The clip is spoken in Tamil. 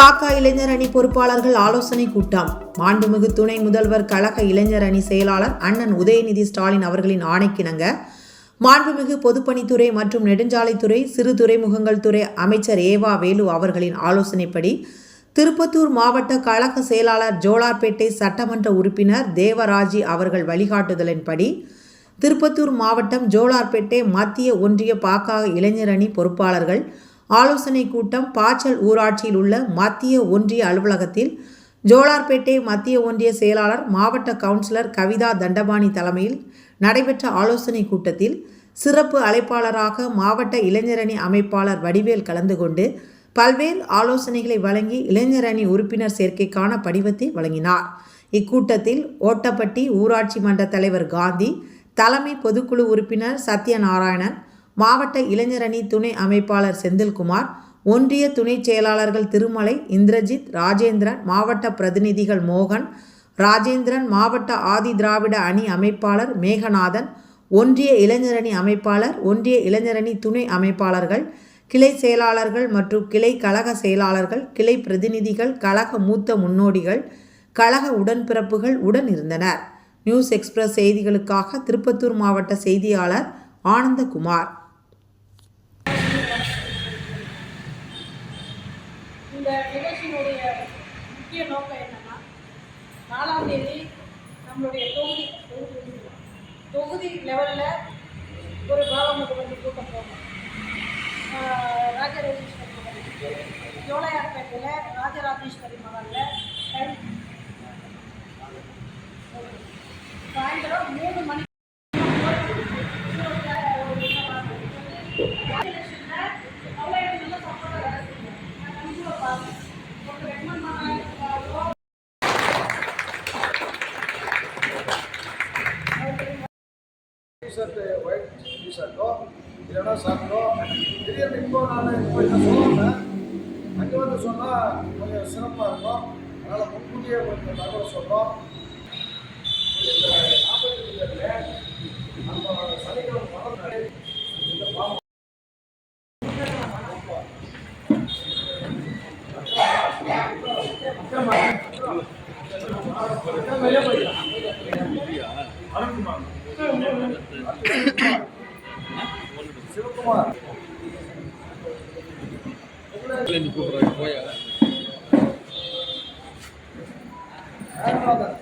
பாக்க இளைஞர் அணி பொறுப்பாளர்கள் ஆலோசனை கூட்டம். மாண்புமிகு துணை முதல்வர் கழக இளைஞர் அணி செயலாளர் அண்ணன் உதயநிதி ஸ்டாலின் அவர்களின் ஆணைக்கிணங்க. மாண்புமிகு பொதுப்பணித்துறை மற்றும் நெடுஞ்சாலைத்துறை சிறு துறைமுகங்கள் துறை அமைச்சர் ஏவா வேலு அவர்களின் ஆலோசனைப்படி திருப்பத்தூர் மாவட்ட கழக செயலாளர் ஜோலார்பேட்டை சட்டமன்ற உறுப்பினர் தேவராஜி அவர்கள் வழிகாட்டுதலின்படி திருப்பத்தூர் மாவட்டம் ஜோலார்பேட்டை மத்திய ஒன்றிய பாக்காக இளைஞர் அணி பொறுப்பாளர்கள் ஆலோசனை கூட்டம் பாச்சல் ஊராட்சியில் உள்ள மத்திய ஒன்றிய அலுவலகத்தில் ஜோலார்பேட்டை மத்திய ஒன்றிய செயலாளர் மாவட்ட கவுன்சிலர் கவிதா தண்டபாணி தலைமையில் நடைபெற்ற ஆலோசனை கூட்டத்தில் சிறப்பு அழைப்பாளராக மாவட்ட இளைஞரணி அமைப்பாளர் வடிவேல் கலந்து கொண்டு பல்வேறு ஆலோசனைகளை வழங்கி இளைஞரணி உறுப்பினர் சேர்க்கைக்கான படிவத்தை வழங்கினார். இக்கூட்டத்தில் ஓட்டப்பட்டி ஊராட்சி மன்ற தலைவர் காந்தி தலைமை பொதுக்குழு உறுப்பினர் சத்யநாராயணன் மாவட்ட இளைஞரணி துணை அமைப்பாளர் செந்தில்குமார் ஒன்றிய துணை செயலாளர்கள் திருமலை இந்திரஜித் ராஜேந்திரன் மாவட்ட பிரதிநிதிகள் மோகன் ராஜேந்திரன் மாவட்ட ஆதி திராவிட அணி அமைப்பாளர் மேகநாதன் ஒன்றிய இளைஞரணி அமைப்பாளர் ஒன்றிய இளைஞரணி துணை அமைப்பாளர்கள் கிளை செயலாளர்கள் மற்றும் கிளை கழக செயலாளர்கள் கிளை பிரதிநிதிகள் கழக மூத்த முன்னோடிகள் கழக உடன்பிறப்புகள் உடன் இருந்தனர். நியூஸ் எக்ஸ்பிரஸ் செய்திகளுக்காக திருப்பத்தூர் மாவட்ட செய்தியாளர் ஆனந்தகுமார். இந்த நிகழ்ச்சியினுடைய முக்கிய நோக்கம் என்னன்னா நாலாம் தேதி நம்மளுடைய தொகுதி தொகுதி தொகுதி லெவலில் ஒரு பாலமுக வந்து கூட்டம் போகும். ராஜராஜேஸ்வரி மகன் ஜோலையார்பேட்டையில் ராஜராஜேஸ்வரி மகனில் டிஷர்ட்டு ஒயிட் டிஷர்ட்டோ இல்லைன்னா ஷர்ட்டோ திடீர்னு இப்போ நான் இப்போ இதை சொல்லுவேன் அங்கே வந்து சொன்னால் கொஞ்சம் சிறப்பாக இருக்கும் அதனால் முன்கூட்டியே கொஞ்சம் தகவல் சொல்கிறோம் இந்த நாற்பத்தி ஏழில் நம்ம சனிக்கிழமை மறந்து இந்த பாம்பு சிவகுமார். ராமநாதன்